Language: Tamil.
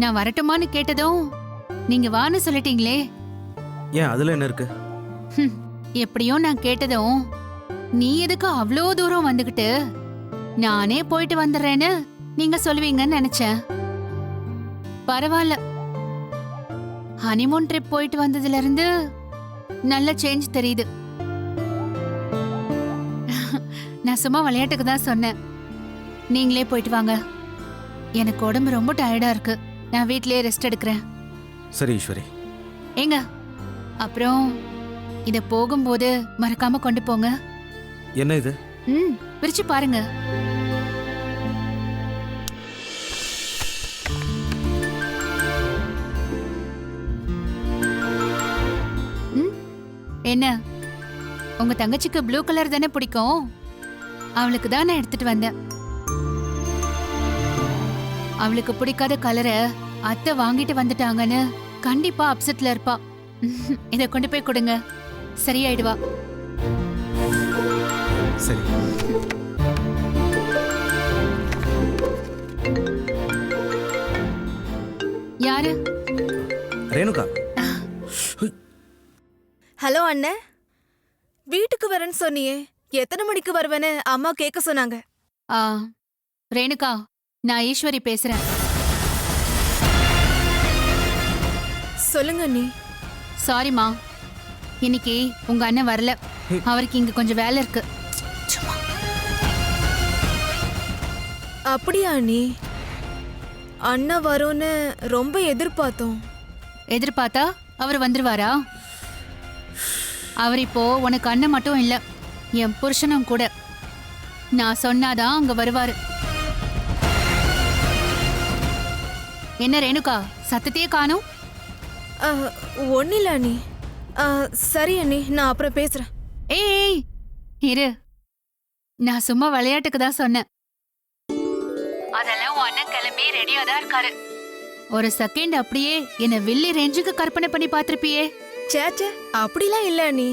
நான் வரட்டுமான்னு கேட்டதும் நீங்க வான்னு சொல்லிட்டீங்களே. ஏன் அதுல என்ன இருக்கு? ஹம், எப்படியோ நான் கேட்டதும் நீ எதுக்கு அவ்வளோ தூரம் வந்துகிட்டு நானே போயிட்டு வந்துடுறேன்னு நீங்க சொல்லுவீங்கன்னு நினைச்சேன். பரவாயில்ல. ஹனிமூன் ட்ரிப் போயிட்டு வந்ததுல இருந்து நல்ல சேஞ்ச் தெரியுது. நான் சும்மா விளையாட்டுக்கு தான் சொன்னேன். நீங்களே போயிட்டு வாங்க. எனக்கு உடம்பு ரொம்ப டயர்டா இருக்கு. நான் வீட்லயே ரெஸ்ட் எடுக்கிறேன். சரி ஈஸ்வரி. ஏங்க அப்புறம் இத போகும்போது மறக்காம கொண்டு போங்க. என்ன இது? ம் பிரிச்சு பாருங்க. ம், என்ன? உங்க தங்கச்சிக்கு ப்ளூ கலர் தானே பிடிக்கும்? அவளுக்கு தான் நான் எடுத்துட்டு வந்தேன். அவளுக்கு பிடிக்காத கலரை அத்தை வாங்கிட்டு வந்துட்டாங்கன்னு கண்டிப்பா அப்செட்ல இருப்பா. இத கொண்டு போய் கொடுங்க. சரியாயிடுவா. சரி. யாரு? ரேணுகா. ஹலோ அண்ணே. வீட்டுக்கு வரேன்னு சொன்னியே. எத்தனை மணிக்கு வருவேன்னு அம்மா கேட்க சொன்னாங்க. ஆ ரேணுகா நான் ஈஸ்வரி பேசுறேன். சொல்லுங்க அண்ணி. சாரிம்மா இன்னைக்கு உங்க அண்ணன் வரல. அவருக்கு இங்க கொஞ்சம் வேலை இருக்கு. அப்படியா அண்ணி? அண்ணா வரும்னு ரொம்ப எதிர்பார்த்தோம். எதிர்பார்த்தா அவர் வந்துருவாரா? அவர் இப்போ உனக்கு அண்ணன் மட்டும் இல்ல என் புருஷனும் கூட. நான் சொன்னாதான் அங்க வருவாரு. என்ன ரேணுகா சத்தத்தையே காணும்? ஒன்னும் இல்ல அண்ணி. சரி அண்ணி நான் அப்புறம் பேசுறேன். ஏய் இரு. நான் சும்மா விளையாட்டுக்கு தான் சொன்னேன். அதெல்லாம் அண்ணன் கிளம்பி ரெடியா தான் இருக்காரு. ஒரு செகண்ட் அப்படியே என்ன வில்லி ரேஞ்சுக்கு கற்பனை பண்ணி பார்த்திருப்பியே. சேச்சே அப்படிலாம் இல்ல அண்ணி.